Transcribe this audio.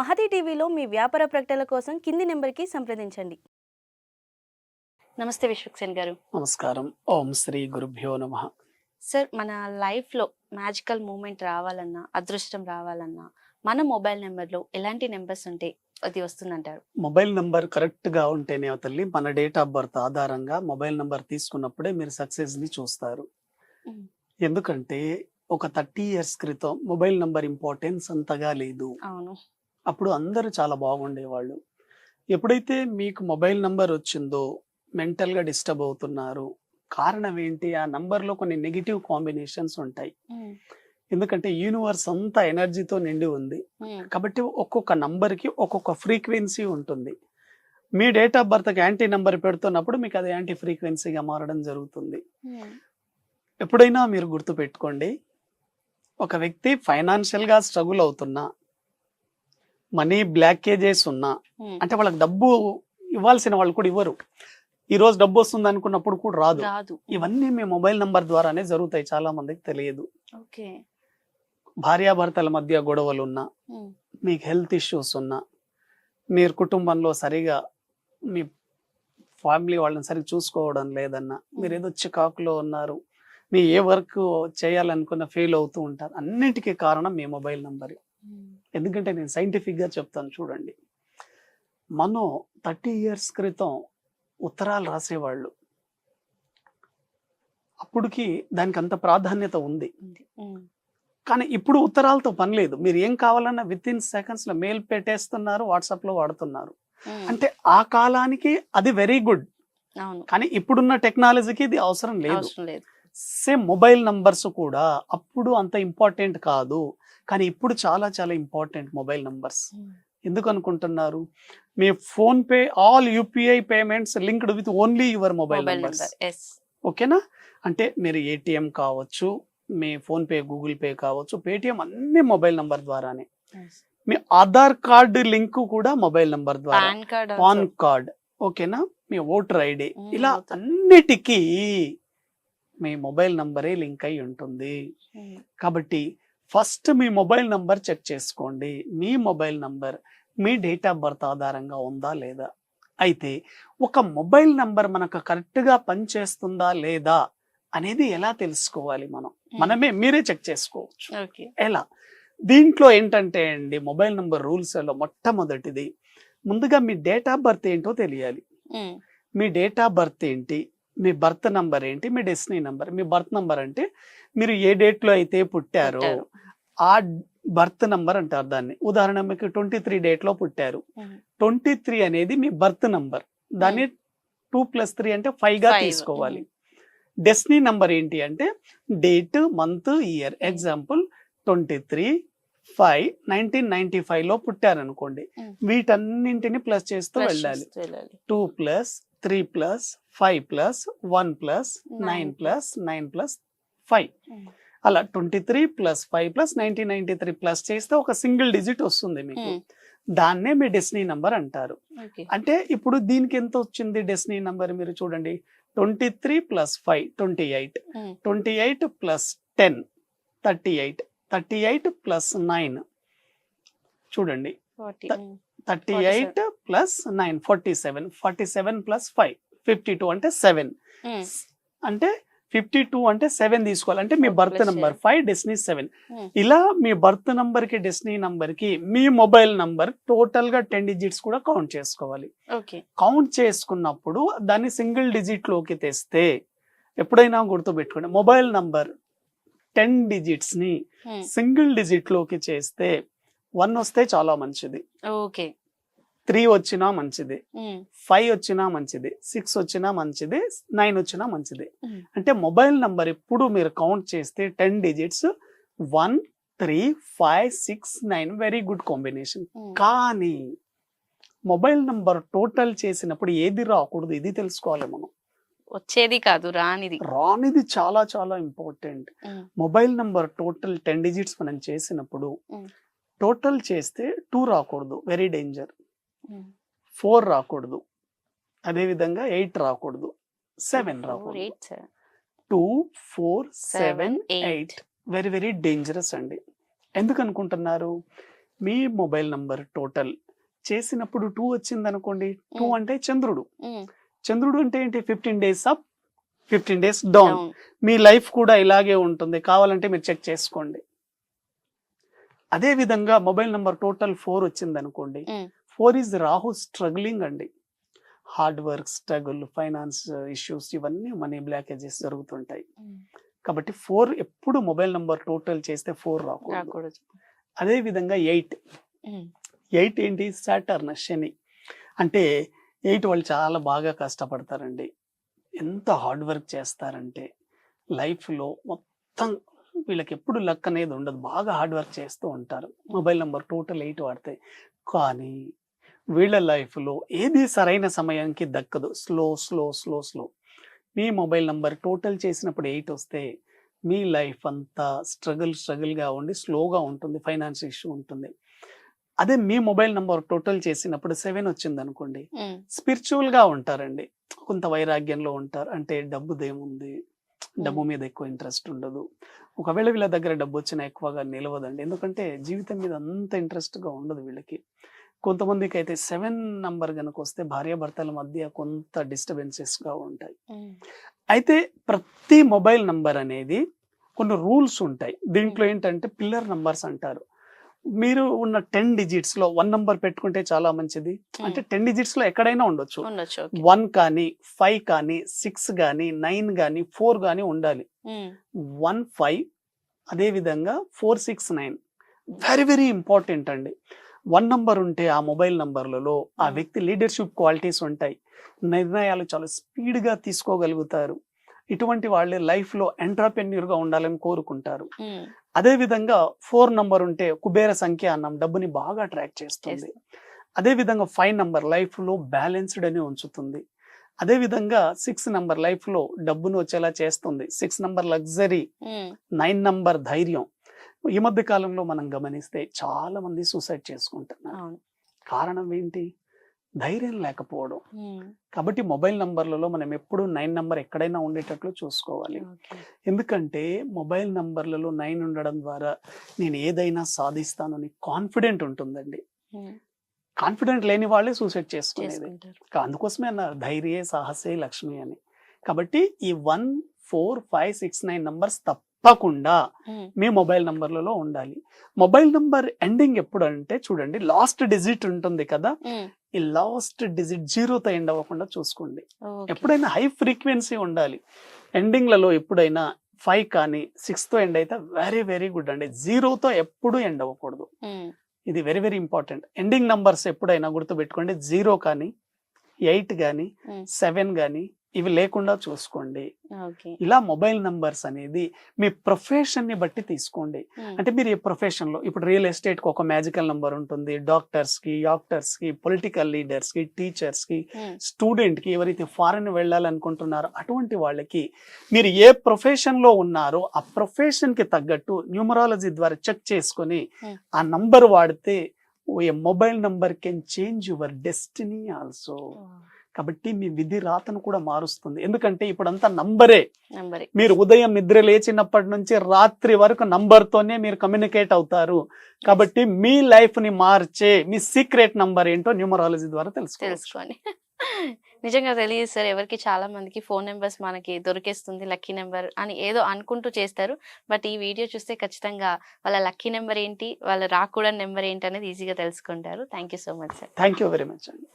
మహతి టీవీలో మీ వ్యాపార ప్రకటనల కోసం కింది నెంబర్కి సంప్రదించండి. నమస్తే విశ్వక్సేన్ గారు. నమస్కారం. ఓం శ్రీ గురుభ్యో నమ. సార్ మన లైఫ్లో మ్యాజికల్ మూమెంట్ రావాలన్నా అదృష్టం రావాలన్నా మన మొబైల్ నెంబర్లో ఎలాంటి నెంబర్స్ ఉంటే అది వస్తుందంటారు? మొబైల్ నంబర్ కరెక్ట్గా ఉంటేనే తల్లి మన డేట్ ఆఫ్ బర్త్ ఆధారంగా మొబైల్ నంబర్ తీసుకున్నప్పుడే మీరు సక్సెస్ని చూస్తారు. ఎందుకంటే ఒక థర్టీ ఇయర్స్ క్రితం మొబైల్ నంబర్ ఇంపార్టెన్స్ అంతగా లేదు. అవును. అప్పుడు అందరూ చాలా బాగుండేవాళ్ళు. ఎప్పుడైతే మీకు మొబైల్ నంబర్ వచ్చిందో మెంటల్గా డిస్టర్బ్ అవుతున్నారు కారణం ఏంటి? ఆ నంబర్లో కొన్ని నెగిటివ్ కాంబినేషన్స్ ఉంటాయి. ఎందుకంటే యూనివర్స్ అంతా ఎనర్జీతో నిండి ఉంది. కాబట్టి ఒక్కొక్క నంబర్కి ఒక్కొక్క ఫ్రీక్వెన్సీ ఉంటుంది. మీ డేట్ ఆఫ్ బర్త్కి యాంటీ నంబర్ పెడుతున్నప్పుడు మీకు అది యాంటీ ఫ్రీక్వెన్సీగా మారడం జరుగుతుంది. ఎప్పుడైనా మీరు గుర్తు పెట్టుకోండి ఒక వ్యక్తి ఫైనాన్షియల్గా స్ట్రగుల్ అవుతున్నా మనీ బ్లాకేజెస్ ఉన్నా అంటే వాళ్ళకి డబ్బు ఇవ్వాల్సిన వాళ్ళు కూడా ఇవ్వరు. ఈ రోజు డబ్బు వస్తుంది అనుకున్నప్పుడు కూడా రాదు. ఇవన్నీ మీ మొబైల్ నంబర్ ద్వారానే జరుగుతాయి చాలా మందికి తెలియదు. భార్యాభర్తల మధ్య గొడవలు ఉన్నా మీకు హెల్త్ ఇష్యూస్ ఉన్నా మీరు కుటుంబంలో సరిగా మీ ఫ్యామిలీ వాళ్ళని సరిగా చూసుకోవడం లేదన్నా మీరు ఏదో చికాకులో ఉన్నారు మీ ఏ వర్క్ చేయాలనుకున్న ఫెయిల్ అవుతూ ఉంటారు అన్నిటికీ కారణం మీ మొబైల్ నంబర్. ఎందుకంటే నేను సైంటిఫిక్గా చెప్తాను చూడండి. మనం థర్టీ ఇయర్స్ క్రితం ఉత్తరాలు రాసేవాళ్ళు. అప్పటికి దానికి అంత ప్రాధాన్యత ఉంది. కానీ ఇప్పుడు ఉత్తరాలతో పని లేదు. మీరు ఏం కావాలన్నా విత్ ఇన్ సెకండ్స్లో మెయిల్ పెట్టేస్తున్నారు వాట్సాప్లో వాడుతున్నారు. అంటే ఆ కాలానికి అది వెరీ గుడ్ కానీ ఇప్పుడున్న టెక్నాలజీకి ఇది అవసరం లేదు. సేమ్ మొబైల్ నంబర్స్ కూడా అప్పుడు అంత ఇంపార్టెంట్ కాదు. కానీ ఇప్పుడు చాలా చాలా ఇంపార్టెంట్ మొబైల్ నంబర్స్ ఎందుకు అనుకుంటున్నారు? మీ PhonePe all UPI payments linked with only your mobile numbers ఓకేనా అంటే మీరు ఏటీఎం కావచ్చు మీ ఫోన్ పే గూగుల్ పే కావచ్చు పేటిఎం అన్ని మొబైల్ నంబర్ ద్వారానే. మీ ఆధార్ కార్డు లింక్ కూడా మొబైల్ నంబర్ ద్వారా. పాన్ కార్డ్ ఓకేనా మీ ఓటర్ ఐడి Mm, ఇలా. అన్నిటికీ మీ మొబైల్ నంబరే లింక్ అయి ఉంటుంది. కాబట్టి ఫస్ట్ మీ మొబైల్ నంబర్ చెక్ చేసుకోండి. మీ మొబైల్ నంబర్ మీ డేట్ ఆఫ్ బర్త్ ఆధారంగా ఉందా లేదా? అయితే ఒక మొబైల్ నంబర్ మనకు కరెక్ట్గా పనిచేస్తుందా లేదా అనేది ఎలా తెలుసుకోవాలి మనం? మనమే మీరే చెక్ చేసుకోవచ్చు. ఓకే. ఎలా? దీంట్లో ఏంటంటే అండి మొబైల్ నంబర్ రూల్స్లో మొట్టమొదటిది ముందుగా మీ డేట్ ఆఫ్ బర్త్ ఏంటో తెలియాలి. మీ డేట్ ఆఫ్ బర్త్ ఏంటి? మీ బర్త్ నంబర్ ఏంటి? మీ డెస్టినీ నంబర్ మీ బర్త్ నంబర్ అంటే మీరు ఏ డేట్లో అయితే పుట్టారో పుట్టారు. ఆ బర్త్ నంబర్ అంటారు దాన్ని. ఉదాహరణ మీకు ట్వంటీ త్రీ డేట్లో పుట్టారు ట్వంటీ త్రీ అనేది మీ బర్త్ నంబర్. దాన్ని టూ ప్లస్ త్రీ అంటే ఫైవ్. గా Five. తీసుకోవాలి. డెస్టినీ నంబర్ ఏంటి అంటే date month year. Example twenty three five nineteen ninety ఫైవ్లో పుట్టారనుకోండి. Mm. వీటన్నింటిని ప్లస్ చేస్తూ వెళ్ళాలి. Two plus three plus five plus one plus nine. Plus nine plus five. Mm. అలా twenty three plus five plus nineteen ninety three plus చేస్తే ఒక single digit వస్తుంది మీకు. దాన్నే మీ డెస్టినీ నంబర్ అంటారు. అంటే ఇప్పుడు దీనికి ఎంత వచ్చింది డెస్టినీ నంబర్ మీరు చూడండి. Twenty three plus five twenty eight. Mm. Twenty eight plus ten thirty eight. Thirty eight plus nine. చూడండి. Thirty eight plus nine forty seven forty seven plus five fifty two అంటే seven అంటే fifty two అంటే seven తీసుకోవాలి అంటే మీ birth number. Five destiny seven Hmm. ఇలా మీ birth నంబర్కి destiny నంబర్కి మీ మొబైల్ నంబర్ టోటల్గా టెన్ డిజిట్స్ కూడా కౌంట్ చేసుకోవాలి. ఓకే కౌంట్ చేసుకున్నప్పుడు దాన్ని సింగిల్ డిజిట్లోకి తెస్తే ఎప్పుడైనా గుర్తుపెట్టుకోండి. మొబైల్ నంబర్ టెన్ డిజిట్స్ని సింగిల్ డిజిట్లోకి చేస్తే వన్ వస్తే చాలా మంచిది. ఓకే. త్రీ వచ్చినా మంచిది. ఫైవ్ వచ్చినా మంచిది. సిక్స్ వచ్చినా మంచిది. నైన్ వచ్చినా మంచిది. అంటే మొబైల్ నంబర్ ఎప్పుడు మీరు కౌంట్ చేస్తే ten digits one three five six nine very good combination. కానీ మొబైల్ నంబర్ టోటల్ చేసినప్పుడు ఏది రాకూడదు ఇది తెలుసుకోవాలి మనం. వచ్చేది కాదు రానిది. రానిది చాలా చాలా important. Mobile number total ten digits మనం చేసినప్పుడు. టోటల్ చేస్తే టూ రాకూడదు. Very danger. ఫోర్ రాకూడదు. అదే విధంగా ఎయిట్ రాకూడదు. సెవెన్ రాకూడదు. Two four seven eight. Very very dangerous అండి. ఎందుకు అనుకుంటున్నారు మీ మొబైల్ నంబర్ టోటల్ చేసినప్పుడు టూ వచ్చింది అనుకోండి టూ Mm. అంటే చంద్రుడు. ఉమ్, చంద్రుడు అంటే ఏంటి? Fifteen days up fifteen days down. మీ లైఫ్ కూడా ఇలాగే ఉంటుంది. కావాలంటే మీరు చెక్ చేసుకోండి. అదే విధంగా మొబైల్ నంబర్ టోటల్ ఫోర్ వచ్చింది అనుకోండి. ఫోర్ ఈజ్ రాహు స్ట్రగ్లింగ్ అండి. Hard work struggle finance issues ఇవన్నీ మనీ బ్లాకేజెస్ జరుగుతుంటాయి. కాబట్టి ఫోర్ ఎప్పుడు మొబైల్ నంబర్ టోటల్ చేస్తే ఫోర్ రాకూడదు. అదే విధంగా ఎయిట్. ఎయిట్ ఏంటి? సాటర్న్ శని. అంటే ఎయిట్ వాళ్ళు చాలా బాగా కష్టపడతారండి. ఎంత హార్డ్ వర్క్ చేస్తారంటే లైఫ్లో మొత్తం వీళ్ళకి ఎప్పుడు లక్ అనేది ఉండదు. బాగా హార్డ్ వర్క్ చేస్తూ ఉంటారు. మొబైల్ నెంబర్ టోటల్ ఎయిట్ వాడితే. కానీ వీళ్ళ లైఫ్లో ఏది సరైన సమయానికి దక్కదు. Slow slow slow slow. మీ మొబైల్ నంబర్ టోటల్ చేసినప్పుడు ఎయిట్ వస్తే మీ లైఫ్ అంతా స్ట్రగుల్ స్ట్రగుల్గా ఉండి స్లోగా ఉంటుంది. ఫైనాన్స్ ఇష్యూ ఉంటుంది. అదే మీ మొబైల్ నంబర్ టోటల్ చేసినప్పుడు సెవెన్ వచ్చింది అనుకోండి స్పిరిచువల్గా ఉంటారండి. కొంత వైరాగ్యంలో ఉంటారు. అంటే డబ్బుదేముంది డబ్బు మీద ఎక్కువ ఇంట్రెస్ట్ ఉండదు. ఒకవేళ వీళ్ళ దగ్గర డబ్బు వచ్చినా ఎక్కువగా నిలవదండి. ఎందుకంటే జీవితం మీద అంత ఇంట్రెస్ట్గా ఉండదు వీళ్ళకి. కొంతమందికి అయితే సెవెన్ నంబర్ కనుక వస్తే భార్యాభర్తల మధ్య కొంత డిస్టర్బెన్సెస్గా ఉంటాయి అయితే ప్రతి మొబైల్ నంబర్ అనేది కొన్ని రూల్స్ ఉంటాయి. దీంట్లో ఏంటంటే పిల్లర్ నంబర్స్ అంటారు. మీరు ఉన్న టెన్ డిజిట్స్లో వన్ నంబర్ పెట్టుకుంటే చాలా మంచిది. అంటే టెన్ డిజిట్స్లో ఎక్కడైనా ఉండొచ్చు. వన్ కానీ ఫైవ్ కానీ సిక్స్ కానీ నైన్ కానీ ఫోర్ కానీ ఉండాలి. వన్ ఫైవ్ అదే విధంగా four six nine. Very very important అండి. వన్ నంబర్ ఉంటే ఆ మొబైల్ నంబర్లలో ఆ. వ్యక్తి లీడర్షిప్ క్వాలిటీస్ ఉంటాయి. నిర్ణయాలు చాలా స్పీడ్గా తీసుకోగలుగుతారు. ఇటువంటి వాళ్ళే లైఫ్లో ఎంటర్ప్రెన్యూర్గా ఉండాలని కోరుకుంటారు. అదే విధంగా ఫోర్ నంబర్ ఉంటే కుబేర సంఖ్య అన్నం డబ్బుని బాగా ట్రాక్ చేస్తుంది. అదే విధంగా ఫైవ్ నంబర్ లైఫ్లో బ్యాలెన్స్డ్ అని ఉంచుతుంది. అదే విధంగా సిక్స్ నంబర్ లైఫ్లో డబ్బును వచ్చేలా చేస్తుంది. Six number luxury nine number ధైర్యం. ఈ మధ్య కాలంలో మనం గమనిస్తే చాలా మంది సూసైడ్ చేసుకుంటున్నారు. కారణం ఏంటి? ధైర్యం లేకపోవడం. కాబట్టి మొబైల్ నంబర్లలో మనం ఎప్పుడు నైన్ నంబర్ ఎక్కడైనా ఉండేటట్లు చూసుకోవాలి. ఎందుకంటే మొబైల్ నంబర్లలో నైన్ ఉండడం ద్వారా నేను ఏదైనా సాధిస్తానని కాన్ఫిడెంట్ ఉంటుందండి. కాన్ఫిడెంట్ లేని వాళ్ళే సూసైడ్ చేసుకునేది. అందుకోసమే అన్నారు ధైర్యే సాహసే లక్ష్మి అని. కాబట్టి ఈ one four five six nine numbers తప్పకుండా మీ మొబైల్ నంబర్లలో ఉండాలి. మొబైల్ నంబర్ ఎండింగ్ ఎప్పుడు అంటే చూడండి లాస్ట్ డిజిట్ ఉంటుంది కదా ఈ లాస్ట్ డిజిట్ జీరోతో ఎండ్ అవ్వకుండా చూసుకోండి. ఎప్పుడైనా హై ఫ్రీక్వెన్సీ ఉండాలి. ఎండింగ్లలో ఎప్పుడైనా ఫైవ్ కానీ సిక్స్తో ఎండ్ అయితే వెరీ వెరీ గుడ్ అండి. జీరోతో ఎప్పుడూ ఎండ్ అవ్వకూడదు. ఇది very very important ending numbers ఎప్పుడైనా గుర్తుపెట్టుకోండి. జీరో కానీ ఎయిట్ కానీ సెవెన్ కానీ ఇవి లేకుండా చూసుకోండి. ఇలా మొబైల్ నంబర్స్ అనేది మీ ప్రొఫెషన్ని బట్టి తీసుకోండి. అంటే మీరు ఈ ప్రొఫెషన్లో ఇప్పుడు రియల్ ఎస్టేట్కి ఒక మ్యాజికల్ నంబర్ ఉంటుంది. డాక్టర్స్కి యాక్టర్స్కి పొలిటికల్ లీడర్స్కి టీచర్స్కి స్టూడెంట్కి ఎవరైతే ఫారెన్ వెళ్ళాలనుకుంటున్నారో అటువంటి వాళ్ళకి మీరు ఏ ప్రొఫెషన్లో ఉన్నారో ఆ ప్రొఫెషన్కి తగ్గట్టు న్యూమరాలజీ ద్వారా చెక్ చేసుకొని. ఆ నంబర్ వాడితే a mobile number can change your destiny also. కాబట్టి మీ విధి రాతను కూడా మారుస్తుంది. ఎందుకంటే ఇప్పుడంతా నంబరే. నంబరే. మీరు ఉదయం నిద్ర లేచినప్పటి నుంచి రాత్రి వరకు నంబర్ తోనే మీరు కమ్యూనికేట్ అవుతారు. కాబట్టి మీ లైఫ్ని మార్చే మీ సీక్రెట్ నంబర్ ఏంటో న్యూమరాలజీ ద్వారా తెలుసుకోండి నిజంగా తెలియదు సార్ ఎవరికి చాలా మందికి ఫోన్ నెంబర్స్ మనకి దొరికేస్తుంది లక్కీ నెంబర్ అని ఏదో అనుకుంటూ చేస్తారు. బట్ ఈ వీడియో చూస్తే ఖచ్చితంగా వాళ్ళ లక్కీ నెంబర్ ఏంటి వాళ్ళ రాకూడని నెంబర్ ఏంటి అనేది ఈజీగా తెలుసుకుంటారు. Thank so much sir. Thank very much అండి.